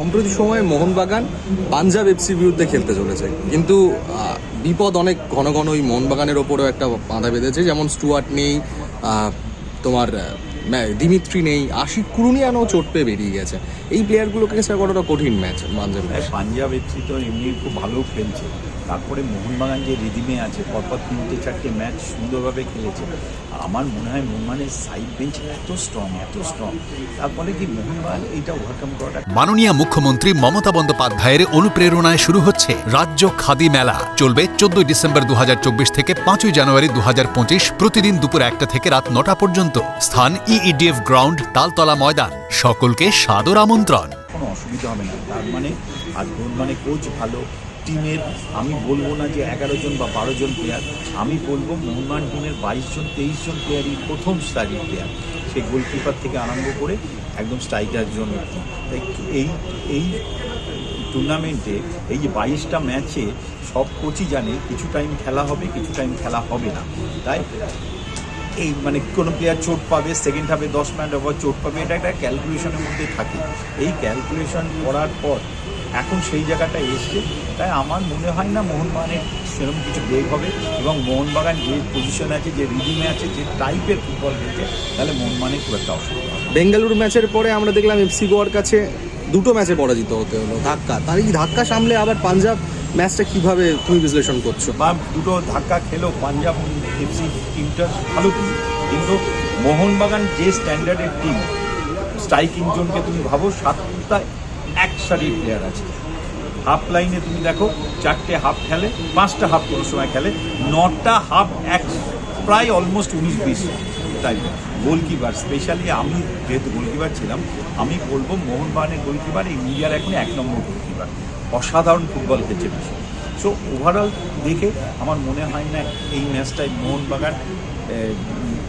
সম্প্রতি সময়ে মোহনবাগান পাঞ্জাব এফসির বিরুদ্ধে খেলতে চলেছে। কিন্তু বিপদ অনেক ঘন ঘন ওই মোহনবাগানের ওপরেও একটা বাঁধা বেঁধেছে। যেমন স্টুয়ার্ট নেই তোমার দিমিত্রি নেই আশিক কুরুনিয়ানও চোট পেয়ে বেরিয়ে গেছে। এই প্লেয়ারগুলোকে কাছে কতটা কঠিন ম্যাচ পাঞ্জাব হ্যাঁ, পাঞ্জাব এফসি তো এমনি খুব ভালো খেলছে। তারপরে মোহনবাগান যে রিদিমে আছে পরপর তিনটে চারটে ম্যাচ সুন্দরভাবে খেলেছে। আমার মনে হয় মোহনবাগানের সাইড বেঞ্চ এত স্ট্রং এত স্ট্রং তারপরে কি মোহনবাগান এইটা ওভারকাম করাটা মাননীয় মুখ্যমন্ত্রী মমতা বন্দ্যোপাধ্যায়ের অনুপ্রেরণায় শুরু হচ্ছে রাজ্য খাদি মেলা। চলবে চোদ্দই ডিসেম্বর দু হাজার চব্বিশ থেকে পাঁচই জানুয়ারি দু হাজার পঁচিশ প্রতিদিন দুপুর একটা থেকে রাত নটা পর্যন্ত। স্থান ইইডিএফ গ্রাউন্ড, তালতলা ময়দান। সকলকে সাদর আমন্ত্রণ। কোনো অসুবিধা হবে না। তার মানে আর মানে কোচ ভালো, টিমের আমি বলব না যে এগারো জন বা বারো জন প্লেয়ার আমি বলব মোহনবাগান টিমের বাইশ জন, তেইশ জন প্লেয়ারই প্রথম স্টারিং প্লেয়ার সে গোলকিপার থেকে আরম্ভ করে একদম স্ট্রাইকার জন্য তাই এই এই টুর্নামেন্টে এই যে বাইশটা ম্যাচে সব কোচই জানে, কিছু টাইম খেলা হবে, কিছু টাইম খেলা হবে না। তাই এই মানে কোনো প্লেয়ার চোট পাবে সেকেন্ড হাফে দশ মিনিট ওভার চোট পাবে, এটা একটা ক্যালকুলেশনের মধ্যে থাকে। এই ক্যালকুলেশন করার পর এখন সেই জায়গাটা এসছে, তাই আমার মনে হয় না মোহনবাগানের সেরকম কিছু ব্রেক হবে এবং মোহনবাগান যে পজিশনে আছে, যে রিদিমে আছে, যে টাইপের ফুটবল খেলছে, তাহলে মোহনবাগানের খুব একটা অসুবিধা হবে বেঙ্গালুরু ম্যাচের পরে আমরা দেখলাম এফসি গোয়ার কাছে দুটো ম্যাচে পরাজিত হতে হলো, ধাক্কা। তার এই ধাক্কা সামলে আবার পাঞ্জাব ম্যাচটা কীভাবে তুমি বিশ্লেষণ করছ? বা দুটো ধাক্কা খেলো পাঞ্জাব এফসি টিমটা ভালো টিম কিন্তু মোহনবাগান যে স্ট্যান্ডার্ডের টিম স্ট্রাইকিং জোনকে তুমি ভাবো, সাতটা এক সারির প্লেয়ার আছে। হাফ লাইনে তুমি দেখো, চারটে হাফ খেলে, পাঁচটা হাফ কোনো সময় খেলে, নটা হাফ এক, প্রায় অলমোস্ট উনিশ বিশ। তাই গোলকিপার স্পেশালি আমি যেহেতু গোলকিপার ছিলাম, আমি বলব মোহনবাগানের গোলকিপার ইন্ডিয়ার এখন এক নম্বর গোলকিপার অসাধারণ ফুটবল খেলছে বেশি সো ওভারঅল দেখে আমার মনে হয় না এই ম্যাচটায় মোহনবাগান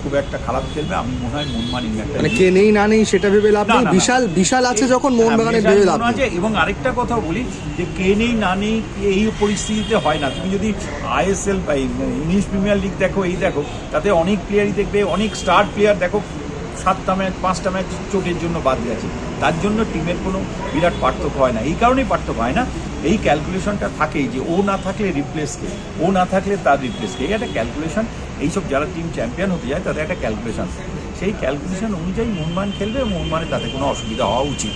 খুব একটা খারাপ খেলবে। আমি মনে হয় মোহনবাগান ইংল্যান্ডটা মানে কে নেই না নেই সেটা ভেবে লাভ নেই। বিশাল বিশাল আছে যখন হ্যাঁ, মোহনবাগানের ভেবে লাভ আছে এবং আরেকটা কথা বলি যে কে নেই না নেই এই পরিস্থিতিতে হয় না। তুমি যদি আইএসএল বা ইংলিশ প্রিমিয়ার লিগ দেখো এই দেখো তাতে অনেক প্লেয়ারই দেখবে অনেক স্টার প্লেয়ার দেখো সাতটা ম্যাচ, পাঁচটা ম্যাচ চোটের জন্য বাদ গেছে। তার জন্য টিমের কোনো বিরাট পার্থক্য হয় না। এই কারণেই পার্থক্য হয় না। এই ক্যালকুলেশনটা থাকেই যে ও না থাকলে রিপ্লেসকে ও না থাকলে তার রিপ্লেসকে এই একটা ক্যালকুলেশন এইসব যারা টিম চ্যাম্পিয়ন হতে যায়, তাদের একটা ক্যালকুলেশন সেই ক্যালকুলেশন অনুযায়ী মোহনমান খেলবে মোহনমানের তাতে কোনো অসুবিধা হওয়া উচিত।